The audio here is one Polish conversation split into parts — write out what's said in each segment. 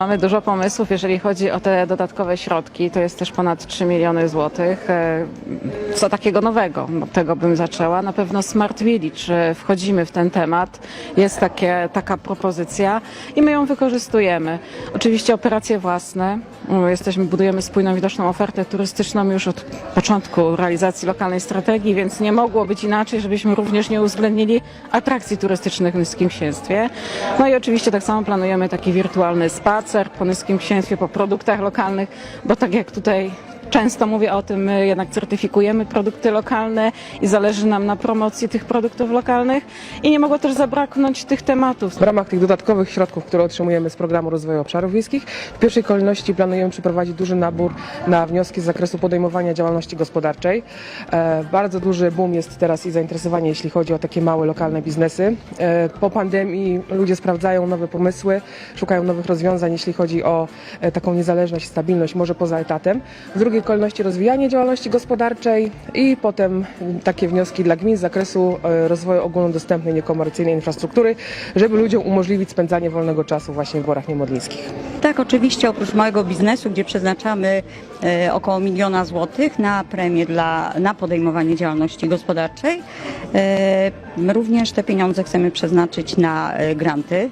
Mamy dużo pomysłów, jeżeli chodzi o te dodatkowe środki. To jest też ponad 3 miliony złotych. E, Co takiego nowego? Od tego bym zaczęła. Na pewno Smart Village. e, Wchodzimy w ten temat. Jest takie, taka propozycja i my ją wykorzystujemy. Oczywiście operacje własne. E, Jesteśmy, budujemy spójną, widoczną ofertę turystyczną już od początku realizacji lokalnej strategii, więc nie mogło być inaczej, żebyśmy również nie uwzględnili atrakcji turystycznych w Nyskim Księstwie. No i oczywiście tak samo planujemy taki wirtualny spacer po Nyskim Księstwie, po produktach lokalnych, bo tak jak tutaj często mówię o tym, my jednak certyfikujemy produkty lokalne i zależy nam na promocji tych produktów lokalnych i nie mogło też zabraknąć tych tematów. W ramach tych dodatkowych środków, które otrzymujemy z Programu Rozwoju Obszarów Wiejskich, w pierwszej kolejności planujemy przeprowadzić duży nabór na wnioski z zakresu podejmowania działalności gospodarczej. E, bardzo duży boom jest teraz i zainteresowanie, jeśli chodzi o takie małe, lokalne biznesy. E, po pandemii ludzie sprawdzają nowe pomysły, szukają nowych rozwiązań, jeśli chodzi o e, taką niezależność, stabilność, może poza etatem. W drugiej kolejności rozwijanie działalności gospodarczej i potem takie wnioski dla gmin z zakresu e, rozwoju ogólnodostępnej, niekomercyjnej infrastruktury, żeby ludziom umożliwić spędzanie wolnego czasu właśnie w Borach Niemodlińskich. Tak, oczywiście oprócz małego biznesu, gdzie przeznaczamy e, około miliona złotych na premię dla, na podejmowanie działalności gospodarczej, również te pieniądze chcemy przeznaczyć na e, granty.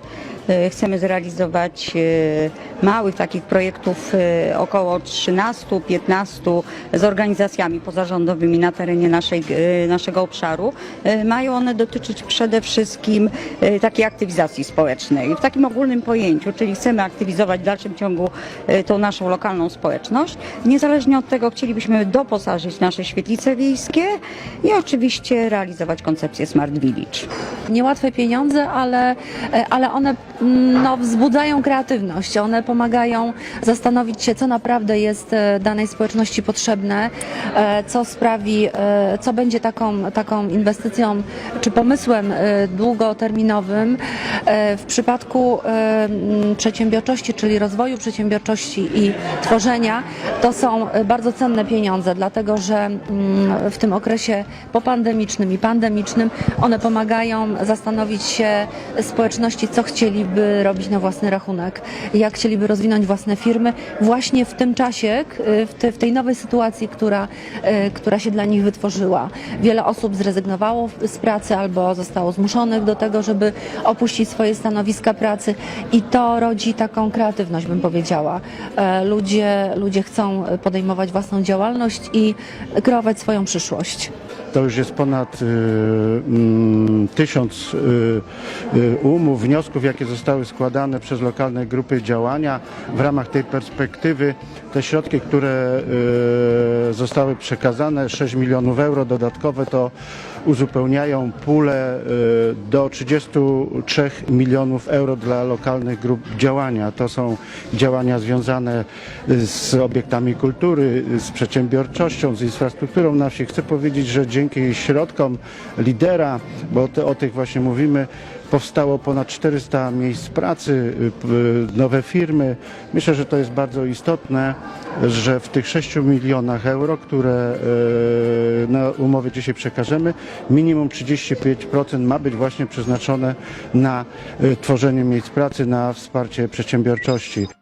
E, Chcemy zrealizować e, małych takich projektów około 13-15 z organizacjami pozarządowymi na terenie naszej, naszego obszaru. Mają one dotyczyć przede wszystkim takiej aktywizacji społecznej w takim ogólnym pojęciu, czyli chcemy aktywizować w dalszym ciągu tą naszą lokalną społeczność. Niezależnie od tego chcielibyśmy doposażyć nasze świetlice wiejskie i oczywiście realizować koncepcję Smart Village. niełatwe pieniądze, ale, ale one mm, no, wzbudzają kreatywność. One pomagają zastanowić się, co naprawdę jest e, danej społeczności potrzebne, e, co sprawi, e, co będzie taką, taką inwestycją czy pomysłem e, długoterminowym. E, W przypadku e, przedsiębiorczości, czyli rozwoju przedsiębiorczości i tworzenia, to są e, bardzo cenne pieniądze, dlatego że mm, w tym okresie popandemicznym i pandemicznym one pomagają zastanowić się społeczności, co chcieliby robić na własny rachunek, jak chcieliby rozwinąć własne firmy właśnie w tym czasie, w tej nowej sytuacji, która, e, która się dla nich wytworzyła. Wiele osób zrezygnowało z pracy albo zostało zmuszonych do tego, żeby opuścić swoje stanowiska pracy i to rodzi taką kreatywność, bym powiedziała. E, Ludzie, ludzie chcą podejmować własną działalność i kreować swoją przyszłość. To już jest ponad y, mm, tysiąc y, y, umów, wniosków, jakie zostały składane przez lokalne grupy działania. W ramach tej perspektywy te środki, które zostały przekazane, 6 milionów euro dodatkowe, to uzupełniają pulę do 33 milionów euro dla lokalnych grup działania. To są działania związane z obiektami kultury, z przedsiębiorczością, z infrastrukturą na wsi. Chcę powiedzieć, że dzięki środkom lidera, bo te, o tych właśnie mówimy, powstało ponad 400 miejsc pracy, y, nowe firmy. Myślę, że to jest bardzo istotne, że w tych 6 milionach euro, które y, na umowie dzisiaj przekażemy, minimum 35% ma być właśnie przeznaczone na y, tworzenie miejsc pracy, na wsparcie przedsiębiorczości.